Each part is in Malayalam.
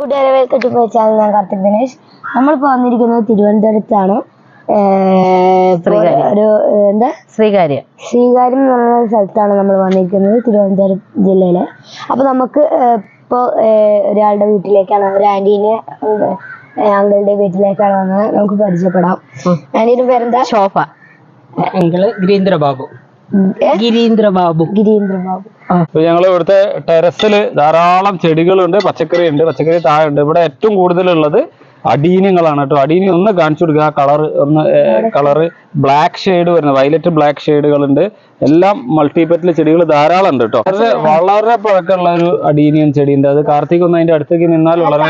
കൂട്ടുകാരെ വെൽക്കം ടു മൈ ചാനൽ ഞാൻ കാർത്തിക് ദിനേശ്. നമ്മളിപ്പോ വന്നിരിക്കുന്നത് തിരുവനന്തപുരത്താണ്. ശ്രീകാര്യം. ഒരു എന്താ? ശ്രീകാര്യം. ശ്രീകാര്യം എന്ന് പറയുന്ന ഒരു സ്ഥലത്താണ് നമ്മൾ വന്നിരിക്കുന്നത് തിരുവനന്തപുരം ജില്ലയിലെ. അപ്പൊ നമുക്ക് ഇപ്പോൾ ഇപ്പോ ഒരാളുടെ വീട്ടിലേക്കാണ് ഒരു ആന്റീനെ അങ്കിളുടെ വീട്ടിലേക്കാണ് വന്നത്. നമുക്ക് പരിചയപ്പെടാം. ആന്റീന്റെ പേരെന്താ? ശോഭ. അങ്കിൾ ഗിരീന്ദ്ര ബാബു ഏ? ഗിരീന്ദ്ര ബാബു ഗിരീന്ദ്ര ബാബു അപ്പൊ ഞങ്ങൾ ഇവിടുത്തെ ടെറസിൽ ധാരാളം ചെടികളുണ്ട് പച്ചക്കറി ഉണ്ട് പച്ചക്കറി താഴെ ഉണ്ട് ഇവിടെ ഏറ്റവും കൂടുതലുള്ളത് അടീനങ്ങളാണ് കേട്ടോ. അടീനി ഒന്ന് കാണിച്ചു കൊടുക്കുക ആ കളർ ഒന്ന് കളറ് ബ്ലാക്ക് ഷെയ്ഡ് വരുന്നത് വയലറ്റ് ബ്ലാക്ക് ഷെയ്ഡുകളുണ്ട്. എല്ലാം മൾട്ടിപെറ്റിലെ ചെടികൾ ധാരാളം ഉണ്ട് കേട്ടോ വളരെ വളരെ പഴക്കമുള്ള ഒരു അടീനിയൻ ചെടിയുണ്ട്. അത് കാർത്തിക് ഒന്ന് അതിന്റെ അടുത്തേക്ക് നിന്നാൽ വളരെ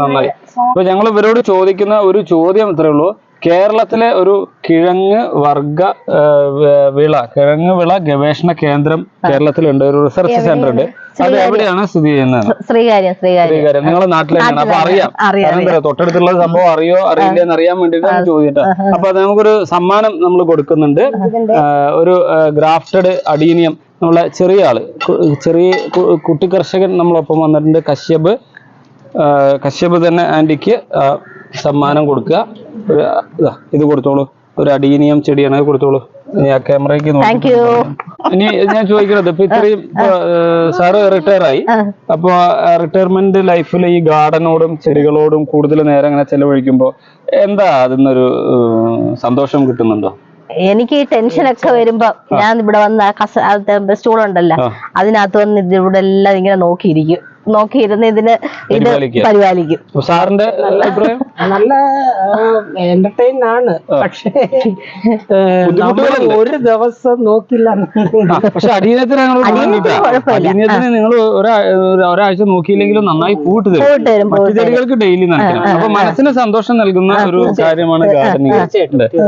നന്നായി. അപ്പൊ ഞങ്ങൾ ഇവരോട് ചോദിക്കുന്ന ഒരു ചോദ്യം ഇത്രേ ഉള്ളൂ. കേരളത്തിലെ ഒരു കിഴങ്ങ് വർഗ വിള കിഴങ്ങ് വിള ഗവേഷണ കേന്ദ്രം കേരളത്തിലുണ്ട്. ഒരു റിസർച്ച് സെന്റർ ഉണ്ട് അത് എവിടെയാണ് സ്ഥിതി ചെയ്യുന്നത്? ശ്രീകാര്യം ശ്രീകാര്യം. നിങ്ങളെ നാട്ടിലാണ് അപ്പൊ അറിയാം. തൊട്ടടുത്തുള്ള സംഭവം അറിയോ? അറിയില്ല എന്ന് അറിയാൻ വേണ്ടിയിട്ടാണ് ചോദിച്ചിട്ട് അപ്പൊ അത് നമുക്കൊരു സമ്മാനം നമ്മൾ കൊടുക്കുന്നുണ്ട്. ഒരു ഗ്രാഫ്റ്റഡ് അഡീനിയം നമ്മളെ ചെറിയ ആൾ. ചെറിയ കുട്ടി കർഷകൻ നമ്മളൊപ്പം വന്നിട്ടുണ്ട്. കശ്യപ്. കശ്യപ് തന്നെ ആന്റിക്ക് സമ്മാനം കൊടുക്കുക. ഇതാ, കൊടുത്തോളൂ. ഒരു അഡീനിയം ചെടിയാണ് അത് കൊടുത്തോളൂ. ക്യാമറയ്ക്ക് ഇനി ഞാൻ ചോദിക്കുന്നത് ഇപ്പൊ ഇത്രയും സാർ സാറ് റിട്ടയർ ആയി അപ്പൊ റിട്ടയർമെന്റ് ലൈഫിൽ ഈ ഗാർഡനോടും ചെടികളോടും കൂടുതൽ നേരം അങ്ങനെ ചെലവഴിക്കുമ്പോ എന്താ അതിന്നൊരു സന്തോഷം കിട്ടുന്നുണ്ടോ? എനിക്ക് ഈ ടെൻഷൻ ഒക്കെ വരുമ്പോ ഞാൻ ഇവിടെ വന്ന കസ സ്റ്റൂളുണ്ടല്ലോ. അതിനകത്ത് വന്ന് ഇവിടെ എല്ലാം ഇങ്ങനെ നോക്കിയിരിക്കും. നോക്കിയിരുന്ന് ഇതിന് ഇത് പരിപാലിക്കുക. പരിപാലിക്കും. അപ്പൊ സാറിന്റെ അഭിപ്രായം? നല്ല എന്റർടൈൻ ആണ്. പക്ഷേ നമ്മൾ. ഒരു ദിവസം നോക്കില്ല. ആ, പക്ഷെ അടീനത്തിന് അടിയനത്തിന് അടീനത്തിന് കുഴപ്പമില്ല. നിങ്ങൾ ഒരാഴ്ച നോക്കിയില്ലെങ്കിലും നന്നായി പൂട്ട് തരും. മറ്റു ചെടികൾക്ക് ഡെയിലി നനയ്ക്കണം അപ്പൊ മനസ്സിന് സന്തോഷം നൽകുന്ന ഒരു കാര്യമാണ് ഗാർഡനിങ്.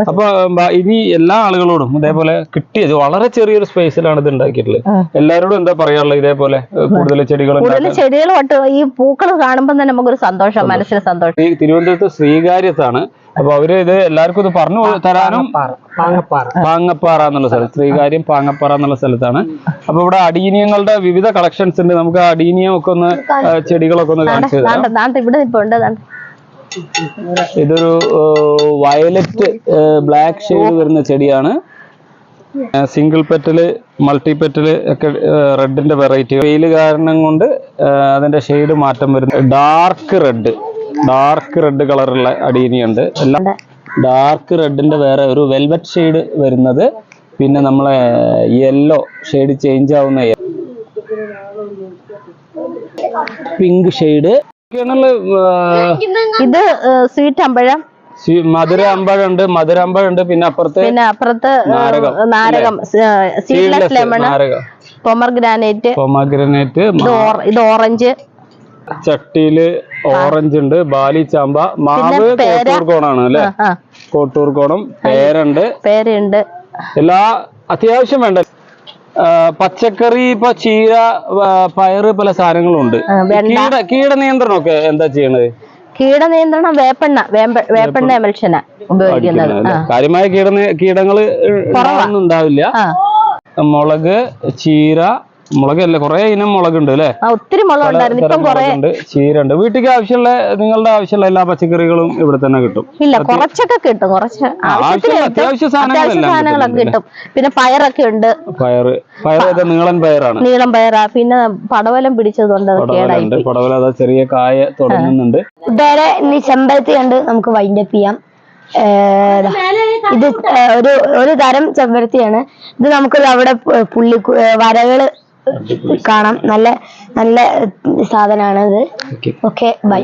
അപ്പൊ ബ- ഇനി എല്ലാ ആളുകളോടും ഇതേപോലെ കിട്ടിയത് വളരെ ചെറിയൊരു സ്പേസിലാണ് ഇത് ഉണ്ടാക്കിയിട്ടുള്ളത്. എല്ലാവരോടും എന്താ പറയാനുള്ളത് ഇതേപോലെ? ഏഹ്, കൂടുതൽ ചെടികൾ കൂടുതൽ ഉണ്ടാക്കാൻ ചെടികൾ ഒട്ട് ഈ പൂക്കൾ കാണുമ്പോൾ തന്നെ നമുക്കൊരു സന്തോഷം മനസ്സിന് സന്തോഷം. ഈ തിരുവനന്തപുരത്ത് ശ്രീകാര്യത്താണ്. അപ്പൊ അവർ ഇത് എല്ലാവർക്കും ഇത് പറഞ്ഞു തരാനും പാങ്ങപ്പാറ എന്നുള്ള സ്ഥലം ശ്രീകാര്യം പാങ്ങപ്പാറ എന്നുള്ള സ്ഥലത്താണ്. അപ്പൊ ഇവിടെ അടീനിയങ്ങളുടെ വിവിധ കളക്ഷൻസ് ഉണ്ട്. നമുക്ക് അടീനിയം ഒക്കെ ഒന്ന് ചെടികളൊക്കെ ഒന്ന് കാണിച്ചു ഇവിടെ ഇപ്പൊ ഉണ്ട് ഇതൊരു വയലറ്റ് ബ്ലാക്ക് ഷെയ്ഡ് വരുന്ന ചെടിയാണ്. സിംഗിൾ പെറ്റൽ മൾട്ടി പെറ്റൽ ഒക്കെ റെഡിന്റെ വെറൈറ്റി വെയിൽ കാരണം കൊണ്ട് അതിന്റെ ഷെയ്ഡ് മാറ്റം വരുന്നു. ഡാർക്ക് റെഡ് ഡാർക്ക് റെഡ് കളറുള്ള അടീനിയുണ്ട്. എല്ലാം ഡാർക്ക് റെഡിന്റെ വേറെ ഒരു വെൽവെറ്റ് ഷെയ്ഡ് വരുന്നത്. പിന്നെ നമ്മളെ യെല്ലോ ഷെയ്ഡ് ചേഞ്ച് ആവുന്ന പിങ്ക് ഷെയ്ഡ് ഇത് സ്വീറ്റ് അമ്പഴം. മധുര അമ്പഴുണ്ട് മധുര അമ്പഴുണ്ട് പിന്നെ അപ്പുറത്ത് പിന്നെ അപ്പുറത്ത് നാരകം. സീഡ്ലെസ് ലെമൺ പൊമർഗ്രാനൈറ്റ് പൊമർഗ്രാനൈറ്റ് ഇത് ഓറ- ഓറഞ്ച് ചട്ടിയിൽ ഓറഞ്ച് ഉണ്ട് ബാലി ചാമ്പ മാവ് കോട്ടൂർക്കോണാണ് കോട്ടൂർ കോണാണ് അല്ലെ? കോട്ടൂർക്കോണം കോട്ടൂർ കോണം പേരുണ്ട്. പേരുണ്ട് എല്ലാ അത്യാവശ്യം വേണ്ട. പച്ചക്കറി ഇപ്പൊ ചീര പയറ് പല സാധനങ്ങളും ഉണ്ട് കീട. കീട കീടനിയന്ത്രണമൊക്കെ എന്താ ചെയ്യണത്? കീടനിയന്ത്രണം വേപ്പെണ്ണ വേമ്പ- വേപ്പെണ്ണ എമൽഷന ഉപയോഗിക്കുന്നത്. ആ. കാര്യമായ കീട ഉണ്ടാവുന്നു ഉണ്ടാവില്ല. മുളക് ചീര മുളകല്ല? കുറെ ഇനം മുളകുണ്ട് അല്ലേ? ഒത്തിരി മുളക് ഉണ്ടായിരുന്നു. ഇപ്പം കുറെ മുളകുണ്ട്. ചീരണ്ട് വീട്ടിലേക്ക് ആവശ്യമുള്ള നിങ്ങളുടെ ആവശ്യമുള്ള എല്ലാ പച്ചക്കറികളും ഇവിടെ തന്നെ കിട്ടും. ഇല്ല കുറച്ചൊക്കെ കിട്ടും. കുറച്ച് അത്യാവശ്യ സാധനങ്ങളൊക്കെ കിട്ടും. പിന്നെ പയറൊക്കെ ഉണ്ട്. പയറ്. പയർ നീളൻ പയറാണ്. നീളം പയറാ. പിന്നെ പടവലം പിടിച്ചതുകൊണ്ട് പടവല അതാ ചെറിയ കായ തുടങ്ങുന്നുണ്ട്. ഇതുവരെ ഇനി ചെമ്പരത്തി കണ്ട് നമുക്ക് വൈൻഡപ്പ് ചെയ്യാം. ഇത് ഒരു ഒരു തരം ചെമ്പരത്തിയാണ്. ഇത് നമുക്കൊരു അവിടെ പുള്ളി വരകൾ കാണാം. നല്ല നല്ല സാധനമാണ് ഇത് ഓക്കെ ഓക്കെ ബൈ